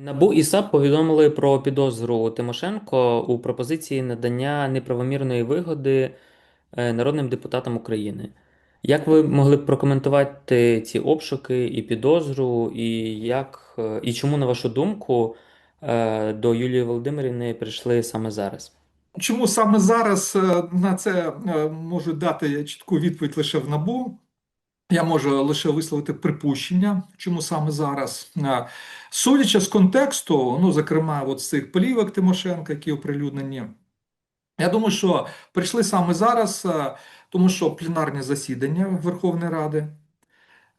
НАБУ і САП повідомили про підозру Тимошенко у пропозиції надання неправомірної вигоди е, народним депутатам України. Як ви могли б прокоментувати ці обшуки і підозру, і як е, і чому, на вашу думку, е, до Юлії Володимирівни прийшли саме зараз? Чому саме зараз на це е, можу дати чітку відповідь лише в НАБУ? Я можу лише висловити припущення, чому саме зараз. Е, Судячи з контексту, ну, зокрема, от з цих плівок Тимошенка, які оприлюднені, я думаю, що прийшли саме зараз, е, тому що пленарні засідання Верховної Ради.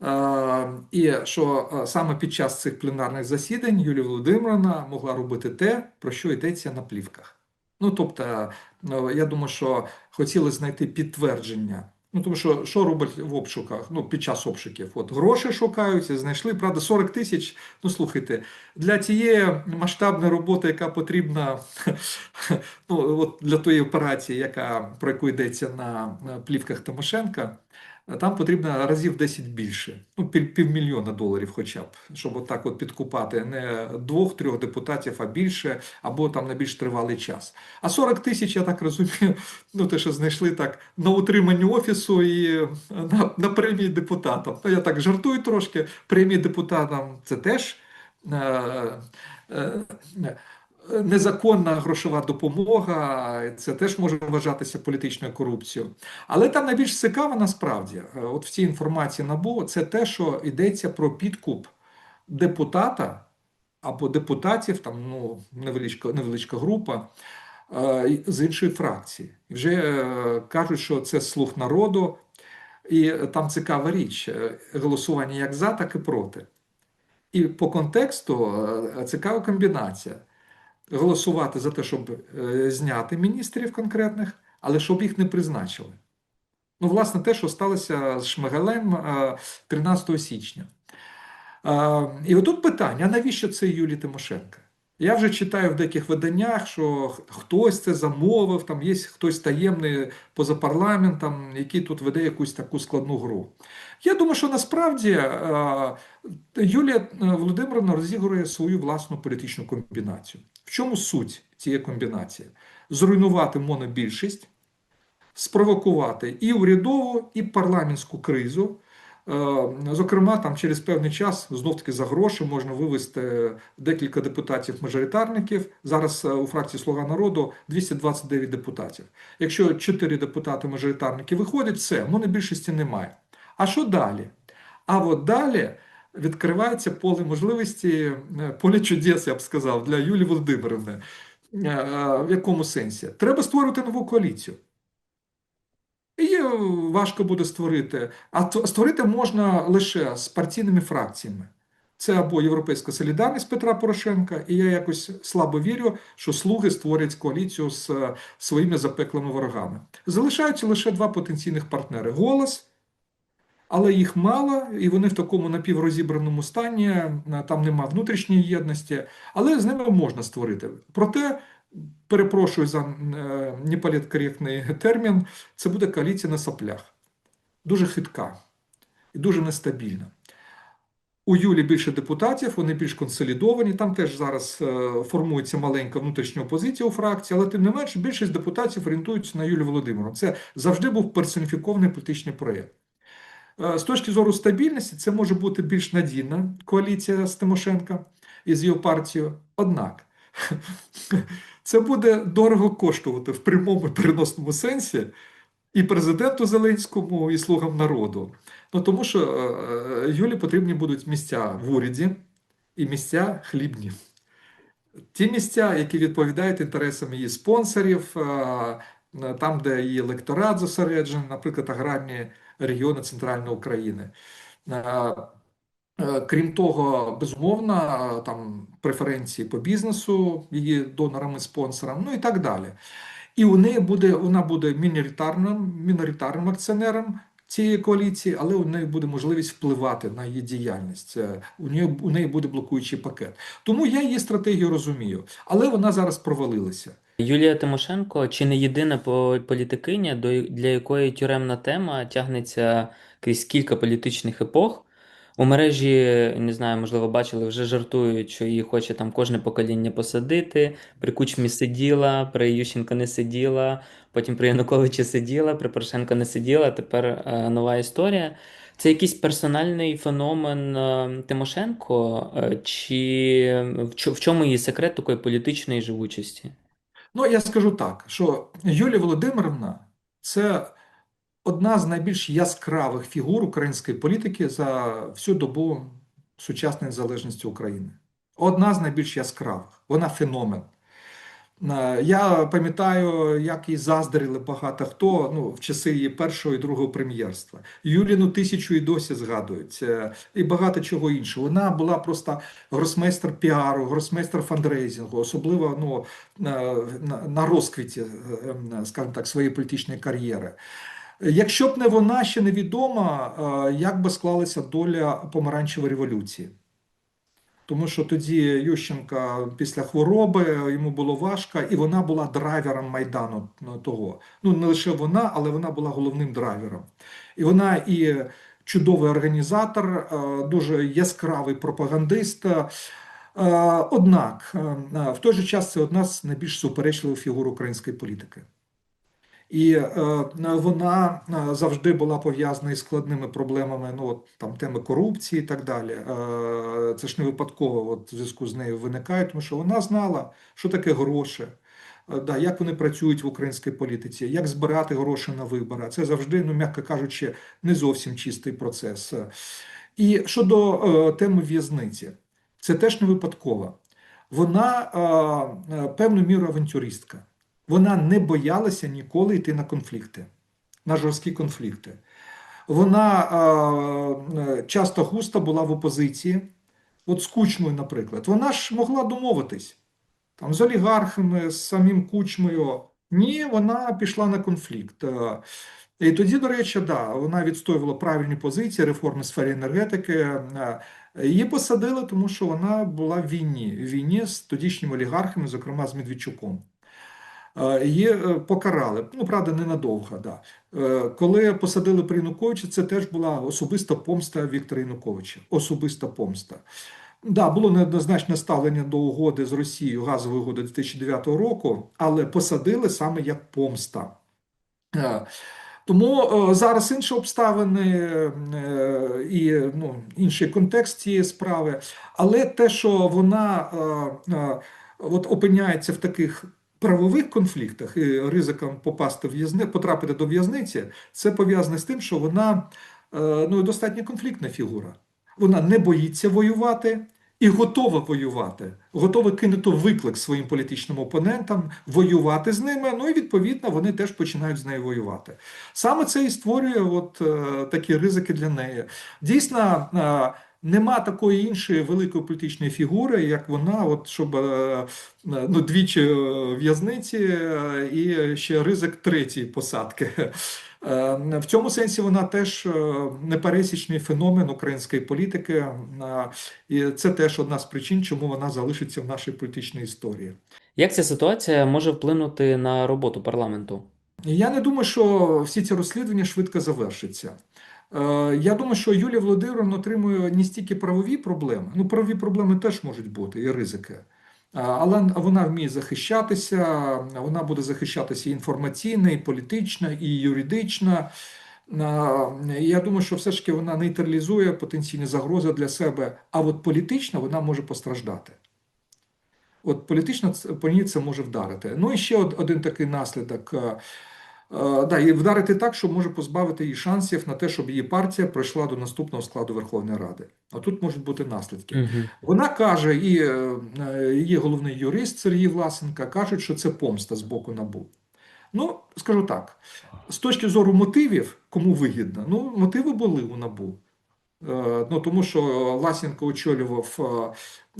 Е, І що саме під час цих пленарних засідань Юлія Володимировна могла робити те, про що йдеться на плівках. Ну, тобто, я думаю, що хотіли знайти підтвердження. Ну, тому що що роблять в обшуках? Ну, під час обшуків. От гроші шукаються, знайшли, правда, 40 тисяч. Ну, слухайте, для цієї масштабної роботи, яка потрібна ну, от для тої операції, яка, про яку йдеться на, плівках Тимошенка, там потрібно разів 10 більше, ну, пів, півмільйона доларів хоча б, щоб отак от підкупати не двох-трьох депутатів, а більше, або там на більш тривалий час. А 40 тисяч, я так розумію, ну те, що знайшли так на утриманні офісу і на, на премії депутатам. Ну, я так жартую трошки, премії депутатам це теж. Е, е, Незаконна грошова допомога, це теж може вважатися політичною корупцією. Але там найбільш цікаво насправді, е, от в цій інформації НАБУ, це те, що йдеться про підкуп депутата або депутатів, там ну, невеличка, невеличка група е, з іншої фракції. Вже е, кажуть, що це слух народу, і там цікава річ: голосування як за, так і проти. І по контексту цікава комбінація голосувати за те, щоб е, зняти міністрів конкретних, але щоб їх не призначили. Ну, власне, те, що сталося з Шмигалем е, 13 січня. Е, І отут питання: навіщо це Юлії Тимошенко? Я вже читаю в деяких виданнях, що хтось це замовив, там є хтось таємний поза парламентом, який тут веде якусь таку складну гру. Я думаю, що насправді е, Юлія е, Володимировна розігрує свою власну політичну комбінацію. В чому суть цієї комбінації? Зруйнувати монобільшість, спровокувати і урядову, і парламентську кризу. Е, Зокрема, там через певний час знов-таки за гроші можна вивести декілька депутатів-мажоритарників. Зараз е, у фракції Слуга народу 229 депутатів. Якщо 4 депутати-мажоритарники виходять, все, монобільшості немає. А що далі? А от далі відкривається поле можливості, е, поле чудес, я б сказав, для Юлії Володимирівни. Е, е, В якому сенсі? Треба створювати нову коаліцію. Її важко буде створити, а створити можна лише з партійними фракціями. Це або Європейська солідарність Петра Порошенка, і я якось слабо вірю, що слуги створять коаліцію з е, своїми запеклими ворогами. Залишаються лише два потенційних партнери: голос, але їх мало, і вони в такому напіврозібраному стані, е, там нема внутрішньої єдності, але з ними можна створити. Проте, перепрошую за е, неполіткоректний термін, це буде коаліція на соплях. Дуже хитка і дуже нестабільна. У Юлі більше депутатів, вони більш консолідовані. Там теж зараз е, формується маленька внутрішня опозиція у фракції, але тим не менш більшість депутатів орієнтуються на Юлію Володимировну. Це завжди був персоніфікований політичний проєкт. Е, З точки зору стабільності, це може бути більш надійна коаліція з Тимошенка і з його партією. Однак це буде дорого коштувати в прямому переносному сенсі і президенту Зеленському, і слугам народу. Ну тому що е, е, Юлі потрібні будуть місця в уряді і місця хлібні. Ті місця, які відповідають інтересам її спонсорів, е, там, де її електорат зосереджений, наприклад, аграрні регіони Центральної України. Е, Крім того, безумовно, е, там преференції по бізнесу, її донорам і спонсорам, ну і так далі. І у неї буде, вона буде міноритарним, міноритарним акціонером цієї коаліції, але у неї буде можливість впливати на її діяльність. Е, У неї, у неї буде блокуючий пакет. Тому я її стратегію розумію, але вона зараз провалилася. Юлія Тимошенко чи не єдина по- політикиня, до- для якої тюремна тема тягнеться крізь кілька політичних епох. У мережі, не знаю, можливо, бачили, вже жартують, що її хоче там кожне покоління посадити. При Кучмі сиділа, при Ющенко не сиділа, потім при Януковичі сиділа, при Порошенко не сиділа. Тепер е, нова історія. Це якийсь персональний феномен е, Тимошенко, е, чи в в чому її секрет такої політичної живучості? Ну, я скажу так, що Юлія Володимирівна це одна з найбільш яскравих фігур української політики за всю добу сучасної незалежності України. Одна з найбільш яскравих. Вона феномен. Е, Я пам'ятаю, як їй заздрили багато хто ну, в часи її першого і другого прем'єрства. Юліну тисячу і досі згадують, е, і багато чого іншого. Вона була просто гросмейстер піару, гросмейстер фандрейзингу, особливо ну, на, на- розквіті, е, е, скажімо так, своєї політичної кар'єри. Якщо б не вона, ще невідомо, е, як би склалася доля помаранчевої революції. Тому що тоді Ющенка після хвороби йому було важко, і вона була драйвером Майдану ну, того. Ну не лише вона, але вона була головним драйвером. І вона і чудовий організатор, е, дуже яскравий пропагандист. Е, Однак, в той же час це одна з найбільш суперечливих фігур української політики. І е, вона е, завжди була пов'язана із складними проблемами, ну от там теми корупції і так далі. Е, це ж не випадково от, в зв'язку з нею виникає, тому що вона знала, що таке гроші, да, як вони працюють в українській політиці, як збирати гроші на вибори. Це завжди, ну м'яко кажучи, не зовсім чистий процес. І щодо е, теми в'язниці, це теж не випадково. Вона е, певною мірою авантюристка. Вона не боялася ніколи йти на конфлікти, на жорсткі конфлікти. Вона е, часто густо була в опозиції, от з Кучмою, наприклад. Вона ж могла домовитись там, з олігархами, з самим Кучмою. Ні, вона пішла на конфлікт. Е, І тоді, до речі, да, вона відстоювала правильні позиції, реформи в сфері енергетики. Е, Її посадили, тому що вона була в війні, в війні з тодішніми олігархами, зокрема з Медведчуком. Її е, покарали. Ну, правда, ненадовго. Да. Е, Коли посадили при Януковича, це теж була особиста помста Віктора Януковича. Особиста помста. Да, було неоднозначне ставлення до угоди з Росією, газової угоди 2009 року, але посадили саме як помста. Е, Тому зараз інші обставини і ну, інший контекст цієї справи, але те, що вона от опиняється в таких правових конфліктах і ризиком попасти в в'язни, потрапити до в'язниці, це пов'язане з тим, що вона е, ну, достатньо конфліктна фігура. Вона не боїться воювати і готова воювати, готова кинути виклик своїм політичним опонентам, воювати з ними. Ну і відповідно вони теж починають з нею воювати. Саме це і створює от е, такі ризики для неї. Дійсно. е, Нема такої іншої великої політичної фігури, як вона, от щоб е, ну, двічі е, в'язниці е, і ще ризик третьої посадки. Е, В цьому сенсі вона теж е, непересічний феномен української політики, е, і це теж одна з причин, чому вона залишиться в нашій політичній історії. Як ця ситуація може вплинути на роботу парламенту? Я не думаю, що всі ці розслідування швидко завершаться. Е, Я думаю, що Юлія Володимировна отримує не стільки правові проблеми, ну правові проблеми теж можуть бути і ризики. Але вона вміє захищатися, вона буде захищатися і інформаційно, і політично, і юридично. Я думаю, що все ж таки вона нейтралізує потенційні загрози для себе, а от політично вона може постраждати. От політично по ній це може вдарити. Ну і ще один такий наслідок. Е, Да, і вдарити так, що може позбавити її шансів на те, щоб її партія пройшла до наступного складу Верховної Ради. А тут можуть бути наслідки. Угу. Вона каже, і е, е, її головний юрист Сергій Власенка кажуть, що це помста з боку НАБУ. Ну, скажу так, з точки зору мотивів, кому вигідно, ну, мотиви були у НАБУ. Е, Ну, тому що Ласенко очолював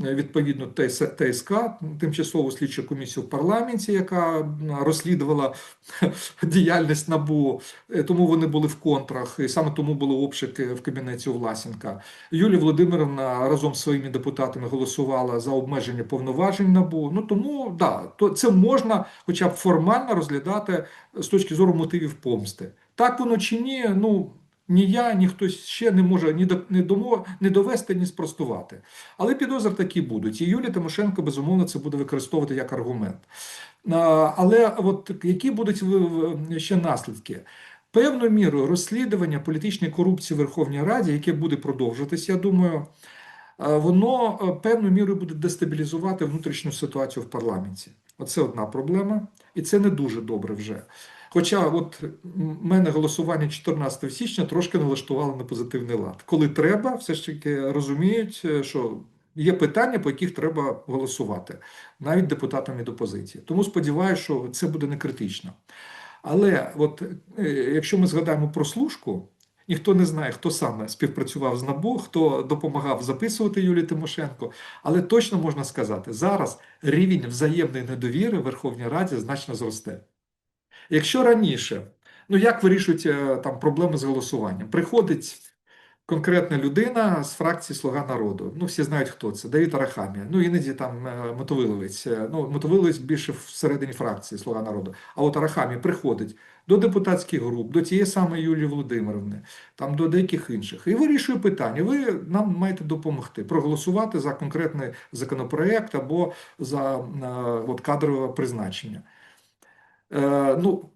е, відповідну ТС ТСК, тимчасову слідчу комісію в парламенті, яка розслідувала діяльність НАБУ, Е, тому вони були в контрах, і саме тому були обшуки в кабінеті у Власенка. Юлія Володимировна разом з своїми депутатами голосувала за обмеження повноважень НАБУ. Ну тому да, то це можна, хоча б формально розглядати з точки зору мотивів помсти. Так воно чи ні, ну ні я, ні хтось ще не може ні, до, ні, домо, ні довести, ні спростувати. Але підозри такі будуть. І Юлія Тимошенко, безумовно, це буде використовувати як аргумент. Але от які будуть ще наслідки? Певною мірою розслідування політичної корупції в Верховній Раді, яке буде продовжуватись, я думаю, воно певною мірою буде дестабілізувати внутрішню ситуацію в парламенті. Оце одна проблема, і це не дуже добре вже. Хоча, от мене голосування 14 січня трошки налаштувало на позитивний лад. Коли треба, все ж таки розуміють, е, що є питання, по яких треба голосувати, навіть депутатам від опозиції. Тому сподіваюся, що це буде не критично. Але от е, якщо ми згадаємо про служку, ніхто не знає, хто саме співпрацював з НАБУ, хто допомагав записувати Юлії Тимошенко. Але точно можна сказати, зараз рівень взаємної недовіри в Верховній Раді значно зросте. Якщо раніше, ну як вирішують е, там проблеми з голосуванням? Приходить конкретна людина з фракції Слуга народу. Ну, всі знають, хто це. Давід Арахамія. Ну, іноді там е, Мотовиловець. Е, Ну, Мотовиловець більше всередині фракції Слуга народу. А от Арахамія приходить до депутатських груп, до тієї самої Юлії Володимировни, там до деяких інших. І вирішує питання. Ви нам маєте допомогти проголосувати за конкретний законопроект або за от, кадрове призначення. Е, ну,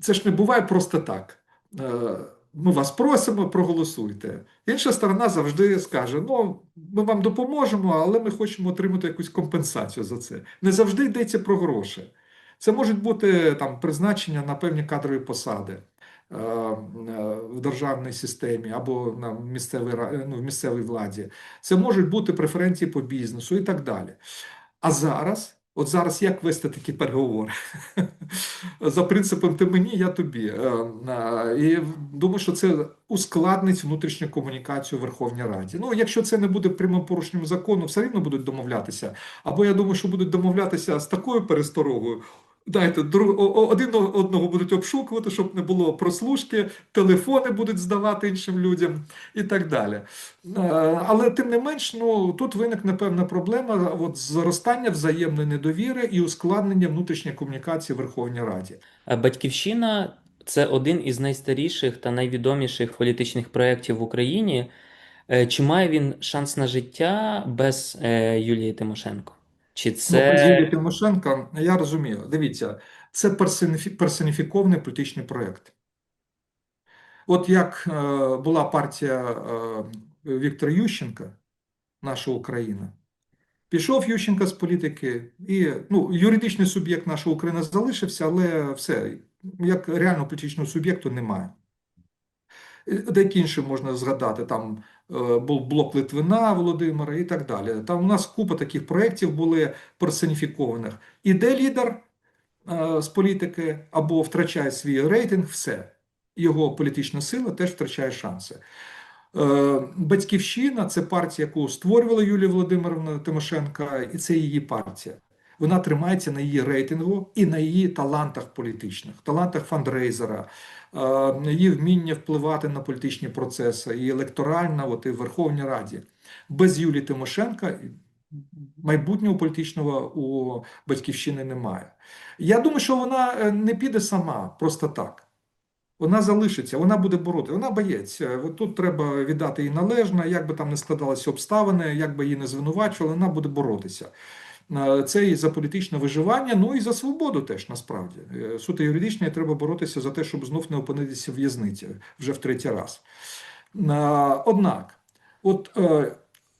це ж не буває просто так. Е, Ми вас просимо, проголосуйте. Інша сторона завжди скаже: ну, ми вам допоможемо, але ми хочемо отримати якусь компенсацію за це. Не завжди йдеться про гроші. Це можуть бути там призначення на певні кадрові посади е, е, в державній системі або на місцевій, ну, в місцевій владі. Це можуть бути преференції по бізнесу і так далі. А зараз, от зараз як вести такі переговори? За принципом ти мені, я тобі. Е, е, І думаю, що це ускладнить внутрішню комунікацію в Верховній Раді. Ну, якщо це не буде прямим порушенням закону, все рівно будуть домовлятися. Або я думаю, що будуть домовлятися з такою пересторогою. Дайте один одного будуть обшукувати, щоб не було прослушки, телефони будуть здавати іншим людям і так далі. Е, Але тим не менш, ну тут виникне певна проблема от зростання взаємної недовіри і ускладнення внутрішньої комунікації в Верховній Раді. Е, Батьківщина це один із найстаріших та найвідоміших політичних проєктів в Україні. Е, Чи має він шанс на життя без Юлії Тимошенко? Чи Ну, це Юлії Тимошенка, я розумію. Дивіться, це персоніфікований політичний проєкт. От як е, була партія е, Віктора Ющенка, наша Україна, пішов Ющенка з політики, і ну, юридичний суб'єкт нашої України залишився, але все, як реального політичного суб'єкту немає. Деякі інші можна згадати, там е, був блок Литвина Володимира і так далі. Там у нас купа таких проєктів були персоніфікованих. Іде лідер е, з політики або втрачає свій рейтинг, все. Його політична сила теж втрачає шанси. Е, Батьківщина це партія, яку створювала Юлія Володимировна Тимошенка, і це її партія. Вона тримається на її рейтингу і на її талантах політичних, талантах фандрейзера, е, її вміння впливати на політичні процеси, і електорально, от і в Верховній Раді. Без Юлії Тимошенка майбутнього політичного у батьківщини немає. Я думаю, що вона е, не піде сама просто так. Вона залишиться, вона буде бороти, вона боєць. Тут треба віддати їй належне, як би там не складалися обставини, як би її не звинувачували, вона буде боротися. Е, Це і за політичне виживання, ну і за свободу теж насправді. Е, Суто юридично і треба боротися за те, щоб знов не опинитися в в'язниці вже в третій раз. Е, Однак, от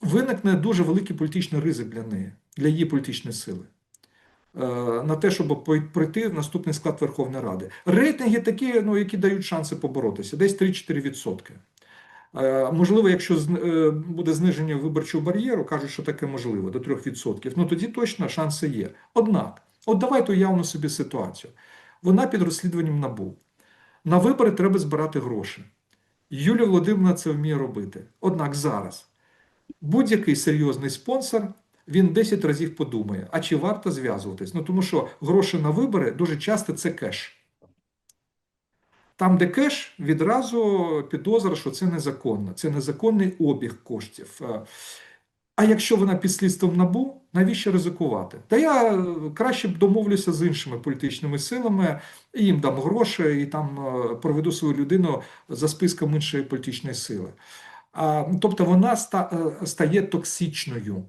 виникне дуже великий політичний ризик для неї, для її політичної сили. На те, щоб пройти в наступний склад Верховної Ради. Рейтинги такі, ну, які дають шанси поборотися, десь 3-4%. Е, Можливо, якщо е, буде зниження виборчого бар'єру, кажуть, що таке можливо, до 3%, ну тоді точно шанси є. Однак, от давайте уявимо собі ситуацію. Вона під розслідуванням НАБУ. На вибори треба збирати гроші. Юлія Володимирівна це вміє робити. Однак зараз будь-який серйозний спонсор він 10 разів подумає, а чи варто зв'язуватись? Ну тому що гроші на вибори дуже часто це кеш. Там, де кеш, відразу підозра, що це незаконно, це незаконний обіг коштів. Е, А якщо вона під слідством набу, навіщо ризикувати? Та я е, краще б домовлюся з іншими політичними силами, і їм дам гроші, і там е, проведу свою людину за списком іншої політичної сили. Тобто вона стає токсичною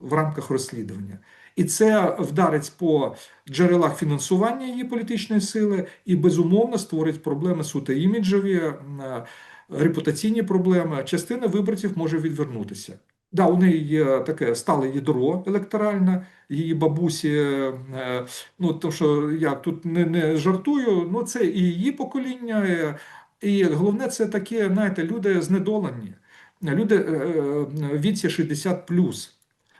в рамках розслідування. І це вдарить по джерелах фінансування її політичної сили і, безумовно, створить проблеми суто іміджеві, е, репутаційні проблеми. Частина виборців може відвернутися. Да, у неї є таке стале ядро електоральне, її бабусі. е, Ну, то що я тут не, не жартую, ну це і її покоління, е, і головне, це такі, знаєте, люди знедолені, люди е, е, віці 60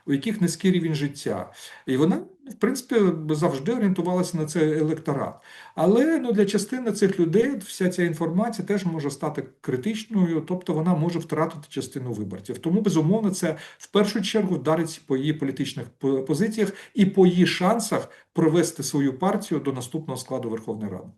у яких низький рівень життя. І вона, в принципі, завжди орієнтувалася на цей електорат. Але ну, для частини цих людей вся ця інформація теж може стати критичною, тобто вона може втратити частину виборців. Тому, безумовно, це в першу чергу вдарить по її політичних позиціях і по її шансах провести свою партію до наступного складу Верховної Ради.